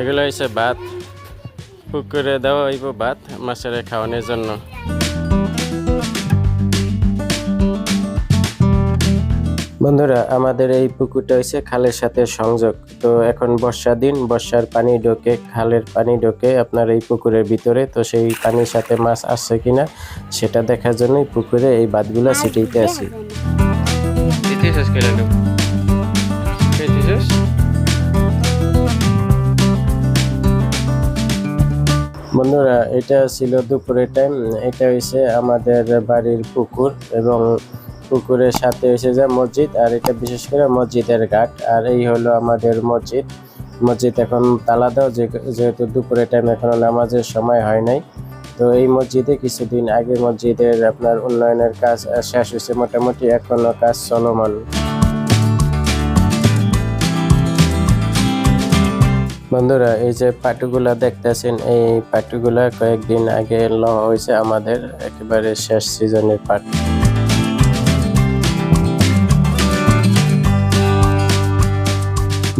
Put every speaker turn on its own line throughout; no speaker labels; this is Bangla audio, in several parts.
এগুলো হচ্ছে ভাত। পুকুরে দেওয়া হইব ভাত মাছের খাওয়ানোর জন্য। বন্ধুরা আমাদের এই পুকুরটা হচ্ছে খালের সাথে সংযোগ। তো এখন বর্ষা দিন বর্ষার পানি ঢোকে খালের পানি ঢোকে আপনার এই পুকুরের ভিতরে। তো সেই পানির সাথে মাছ আসছে কিনা সেটা দেখার জন্যই পুকুরে এই বাতগুলা ছিটিতে আছি। বন্ধুরা, এটা ছিল দুপুরের টাইম এটা হয়েছে আমাদের বাড়ির পুকুর এবং পুকুরের সাথে হয়েছে যে মসজিদ, আর এটা বিশেষ করে মসজিদের ঘাট। আর এই হলো আমাদের মসজিদ। মসজিদ এখন তালা দাও যেহেতু দুপুরের টাইম এখনও নামাজের সময় হয় নাই। তো এই মসজিদে কিছুদিন আগে মসজিদের আপনার উন্নয়নের কাজ শেষ হয়েছে মোটামুটি এখনও কাজ চলমান। বন্ধুরা, এই যে পাটুগুলা দেখতেছেন, এই পাটুগুলা কয়েকদিন আগে ল হয়েছে আমাদের একেবারে শেষ সিজনের পাট।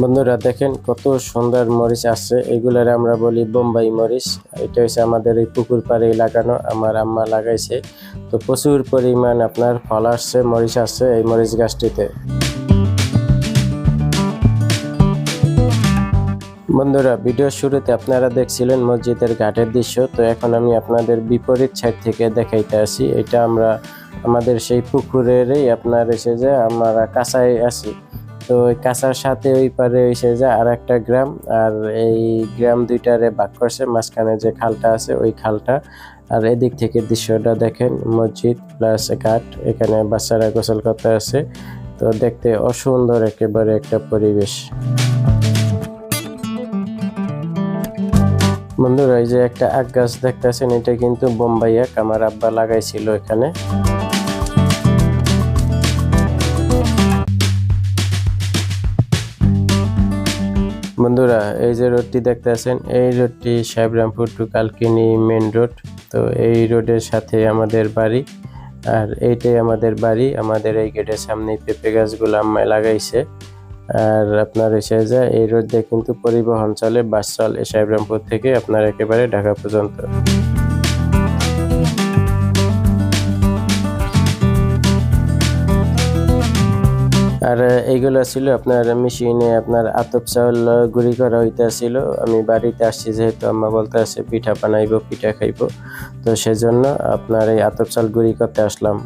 বন্ধুরা, দেখেন কত সুন্দর মরিচ আছে এগুলার আমরা বলি বোম্বাই মরিচ। এটা হচ্ছে আমাদের এই পুকুর পাড়ে লাগানো, আমার আম্মা লাগাইছে। তো প্রচুর পরিমাণ আপনার ফল আসছে, মরিচ আসছে এই মরিচ গাছটিতে। বন্ধুরা ভিডিওর শুরুতে আপনারা দেখছিলেন মসজিদের ঘাটের দৃশ্য, তো এখন আমি আপনাদের বিপরীত সাইড থেকে দেখাইতে আসি। এটা আমরা, আমাদের সেই পুকুরেরই আপনার এসে যে আমরা কাঁচায় আছি। তো ওই কাঁচার সাথে ওই পারে এসে যে আর একটা গ্রাম, আর এই গ্রাম দুইটারে ভাগ করছে, মাঝখানে যে খালটা আছে ওই খালটা। আর এদিক থেকে দৃশ্যটা দেখেন, মসজিদ প্লাস ঘাট, এখানে বাচ্চারা গোসল করতে আছে তো দেখতে অসুন্দর একেবারে একটা পরিবেশ। বন্ধুরা, এই যে একটা আখ গাছ দেখতেছেন, এটা কিন্তু বোম্বাই আখ আমার আব্বা লাগাইছিল এখানে। বন্ধুরা, এই যে রোডটি দেখতেছেন, এই রোডটি Sahebrampur to Kalkini main road. তো এই রোডের সাথে আমাদের বাড়ি, আর এইটাই আমাদের বাড়ি। আমাদের এই গেটের সামনে পেঁপে গাছগুলো আম্মায় লাগাইছে। আর আপনার এসে যায়, এই রোড দিয়ে কিন্তু পরিবহন চলে, বাস চলে সাহেবরামপুর থেকে আপনার একেবারে ঢাকা পর্যন্ত। আর এইগুলো ছিল আপনার মেশিনে আপনার আতপ চাউল গুঁড়ি করা হইতেছিল। আমি বাড়িতে আসছি যেহেতু আম্মা বলতে আছে, পিঠা বানাইবো, পিঠা খাইবো। তো সেজন্য আপনার এই আতপ চাল গুঁড়ি করতে আসলাম।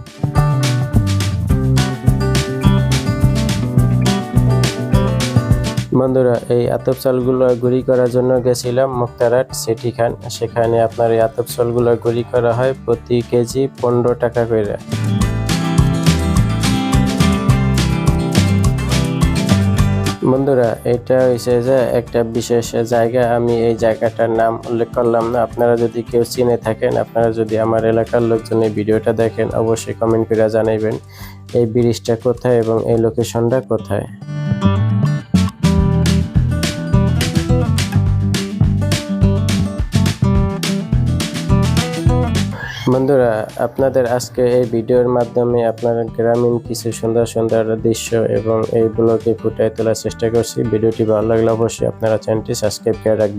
বন্ধুরা, এই আতপ চালগুলো করার জন্য গেছিলাম মুক্তারাট সিটি খান সেখানে আপনার এই আতপ চালগুলো করা হয় প্রতি কেজি পনেরো টাকা করে। বন্ধুরা, এটা হয়েছে যে একটা বিশেষ জায়গা। আমি এই জায়গাটার নাম উল্লেখ করলাম না। আপনারা যদি কেউ চিনে থাকেন, আপনারা যদি আমার এলাকার লোকজন এই ভিডিওটা দেখেন, অবশ্যই কমেন্ট করে জানাইবেন। এই ব্রিজটা কোথায় এবং এই লোকেশনটা কোথায়? বন্ধুরা, আপনাদের আজকে এই ভিডিওর মাধ্যমে আপনারা গ্রামীণ কিছু সুন্দর সুন্দর দৃশ্য এবং এই ব্লগে ফুটিয়ে তোলার চেষ্টা করছি। ভিডিওটি ভালো লাগলে অবশ্যই আপনারা চ্যানেলটি সাবস্ক্রাইব করে রাখবেন।